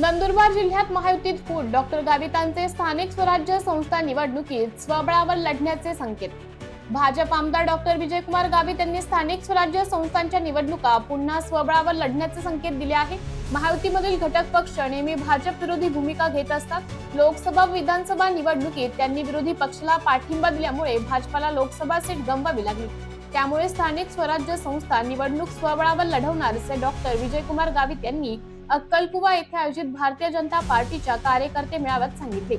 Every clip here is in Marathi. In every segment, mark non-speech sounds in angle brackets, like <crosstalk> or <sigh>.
नंदुरबार जिल्ह्यात महायुतीत फूट. डॉक्टर गावितांचे स्थानिक स्वराज्य संस्था निवडणुकीत स्वबळावर लढण्याचे संकेत. भाजप आमदार डॉक्टर विजयकुमार गावित यांनी स्थानिक स्वराज्य संस्थांच्या निवडणुका पुन्हा स्वबळावर लढण्याचे संकेत दिले आहे. महायुतीमधील घटक पक्ष नेहमी भाजप विरोधी भूमिका घेत असतात. लोकसभा विधानसभा निवडणुकीत त्यांनी विरोधी पक्षाला पाठिंबा दिल्यामुळे भाजपाला लोकसभा सीट गमवावी लागली. त्यामुळे स्थानिक स्वराज्य संस्था निवडणूक स्वबळावर लढवणार असे डॉक्टर विजयकुमार गावित यांनी अक्कलकुवा येथे आयोजित भारतीय जनता पार्टीच्या कार्यकर्ते मेळाव्यात सांगितले.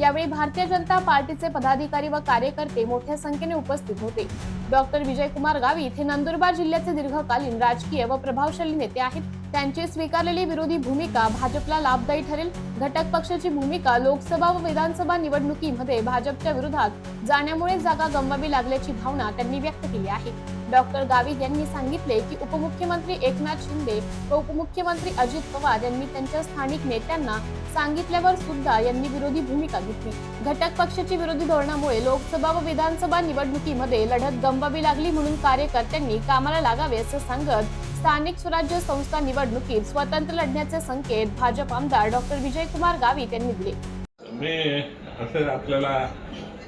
यावेळी भारतीय जनता पार्टीचे पदाधिकारी व कार्यकर्ते मोठ्या संख्येने उपस्थित होते. डॉक्टर विजयकुमार गावित हे नंदुरबार जिल्ह्याचे दीर्घकालीन राजकीय व प्रभावशाली नेते आहेत. त्यांची स्वीकारलेली विरोधी भूमिका भाजपला लाभदायी ठरेल. घटक पक्षाची भूमिका लोकसभा व विधानसभा निवडणुकीमध्ये भाजपच्या विरोधात जाण्यामुळे जागा गमवावी लागल्याची भावना त्यांनी व्यक्त केली आहे. डॉक्टर गावित यांनी सांगितले की उपमुख्यमंत्री एकनाथ शिंदे व उपमुख्यमंत्री अजित पवार यांनी त्यांच्या स्थानिक नेत्यांना सांगितल्यावर सुद्धा यांनी विरोधी भूमिका घेतली. घटक पक्षाची विरोधी धोरणामुळे लोकसभा व विधानसभा निवडणुकीमध्ये लढत गमवावी लागली म्हणून कार्यकर्त्यांनी कामाला लागावे असं सांगत स्थानिक स्वराज्य संस्था निवडणुकीत स्वतंत्र लढण्याचे संकेत भाजप आमदार डॉक्टर विजयकुमार गावित यांनी दिले. मी असं आपल्याला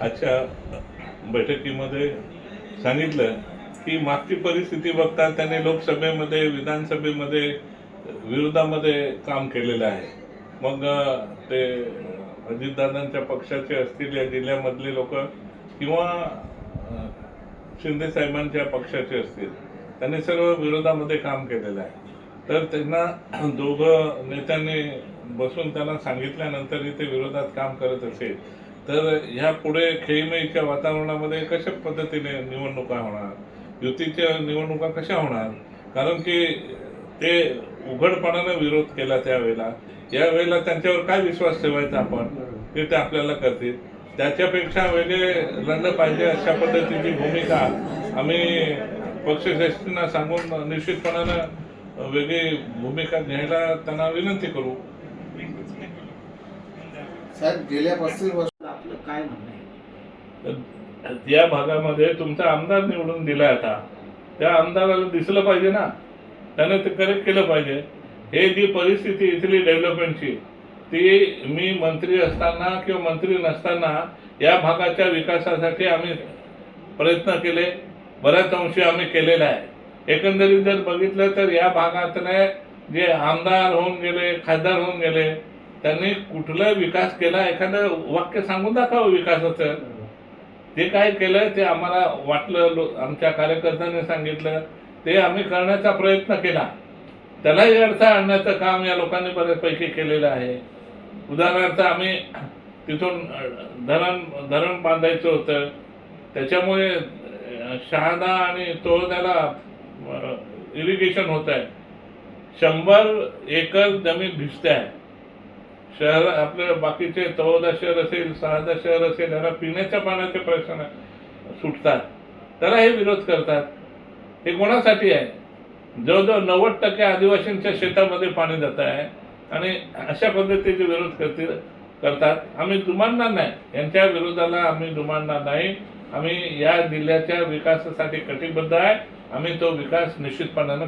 आजच्या बैठकीमध्ये सांगितलं की मागची परिस्थिती बघता त्याने लोकसभेमध्ये विधानसभेमध्ये विरोधामध्ये काम केलेलं आहे. मग ते अजितदादांच्या पक्षाचे असतील या जिल्ह्यामधले लोक किंवा शिंदे साहेबांच्या पक्षाचे असतील. त्यांनी सर्व विरोधामध्ये काम केलेलं आहे. तर त्यांना <clears throat> दोघं नेत्यांनी बसून त्यांना सांगितल्यानंतर ते विरोधात काम करत असेल तर ह्या पुढे खेळीमेळीच्या वातावरणामध्ये कशा पद्धतीने निवडणुका होणार? युतीच्या निवडणुका कशा होणार? कारण की ते उघडपणानं विरोध केला त्यावेळेला. यावेळेला त्यांच्यावर काय विश्वास ठेवायचा आपण? ते ते आपल्याला करतील. त्याच्यापेक्षा वेगळे लढलं पाहिजे अशा पद्धतीची भूमिका आम्ही पक्षश्रेष्ठींना सांगून निश्चितपणानं वेगळी भूमिका घ्यायला त्यांना विनंती करू. साहेब गेल्या पस्तीस वर्ष आपलं काय म्हणणं आहे? तर या भागामध्ये तुमचा आमदार निवडून दिलाय आता. त्या आमदाराला दिसलं पाहिजे ना. त्यानं ते करेक्ट केलं पाहिजे. हे जी परिस्थिती इथली डेव्हलपमेंटची ती मी मंत्री असताना किंवा मंत्री नसताना या भागाच्या विकासासाठी आम्ही प्रयत्न केले. बऱ्याच अंशी आम्ही केलेला आहे. एकंदरीत जर बघितलं तर या भागातले जे आमदार होऊन गेले खासदार होऊन गेले त्यांनी कुठला विकास केला? एखादं वाक्य सांगून दाखवावं विकासाचं. ते काय केलं ते आम्हाला वाटलं लो- आमच्या कार्यकर्त्यांनी सांगितलं. ते आम्ही करण्याचा प्रयत्न केला. त्यालाही अडथळा आणण्याचं काम या लोकांनी बऱ्याचपैकी केलेलं आहे. उदाहरणार्थ आम्ही तिथून धरण धरण बांधायचं होतं. त्याच्यामुळे शहादा आणि तोळद्याला इरिगेशन होत आहे शंभर एकर जमीन भिजते आहे. शहर आपले बाकीचे तळोदा शहर असेल शहादा शहर असेल याला पिण्याच्या पाण्याचे प्रश्न सुटतात. त्याला हे विरोध करतात. हे कोणासाठी आहे? जवळजवळ नव्वद टक्के आदिवासींच्या शेतामध्ये पाणी जात आहे आणि अशा पद्धतीचे विरोध करतील करतात. आम्ही दुमानणार नाही. यांच्या विरोधाला आम्ही दुमानणार नाही. आम्ही या जिल्ह्याच्या विकासासाठी कटिबद्ध आहे. आम्ही तो विकास निश्चितपणानं